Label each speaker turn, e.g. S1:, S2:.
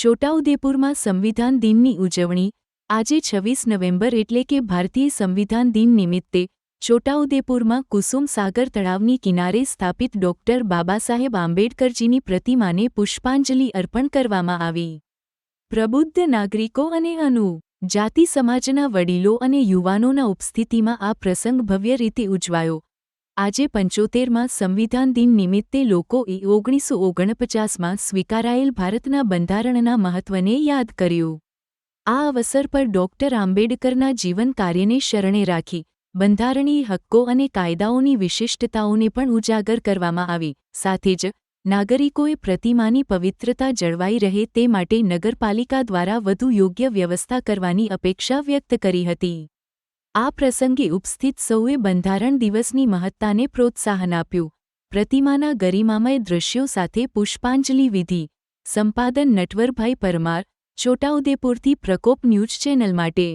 S1: છોટાઉદેપુરમાં સંવિધાન દિનની ઉજવણી આજે છવ્વીસ નવેમ્બર એટલે કે ભારતીય સંવિધાન દિન નિમિત્તે છોટાઉદેપુરમાં કુસુમ સાગર તળાવની કિનારે સ્થાપિત ડોક્ટર બાબાસાહેબ આંબેડકરજીની પ્રતિમાને પુષ્પાંજલિ અર્પણ કરવામાં આવી. પ્રબુદ્ધ નાગરિકો અને અનુ, જાતિ સમાજના વડીલો અને યુવાનોના ઉપસ્થિતિમાં આ પ્રસંગ ભવ્ય રીતે ઉજવાયો. આજે પંચોતેરમાં સંવિધાન દિન નિમિત્તે લોકોએ ઓગણીસો ઓગણપચાસમાં સ્વીકારાયેલ ભારતના બંધારણના મહત્વને યાદ કર્યું. આ અવસર પર ડોક્ટર આંબેડકરના જીવન કાર્યને શરણે રાખી, બંધારણીય હક્કો અને કાયદાઓની વિશિષ્ટતાઓને પણ ઉજાગર કરવામાં આવી. સાથે જ, નાગરિકોએ પ્રતિમાની પવિત્રતા જળવાઈ રહે તે માટે નગરપાલિકા દ્વારા વધુ યોગ્ય વ્યવસ્થા કરવાની અપેક્ષા વ્યક્ત કરી હતી. આ પ્રસંગે ઉપસ્થિત સૌએ બંધારણ દિવસની મહત્તાને પ્રોત્સાહન આપ્યું. પ્રતિમાના ગરિમામય દૃશ્યો સાથે પુષ્પાંજલિ વિધિ, સંપાદન નટવરભાઈ પરમાર, છોટાઉદેપુરથી પ્રકોપ ન્યૂઝ ચેનલ માટે.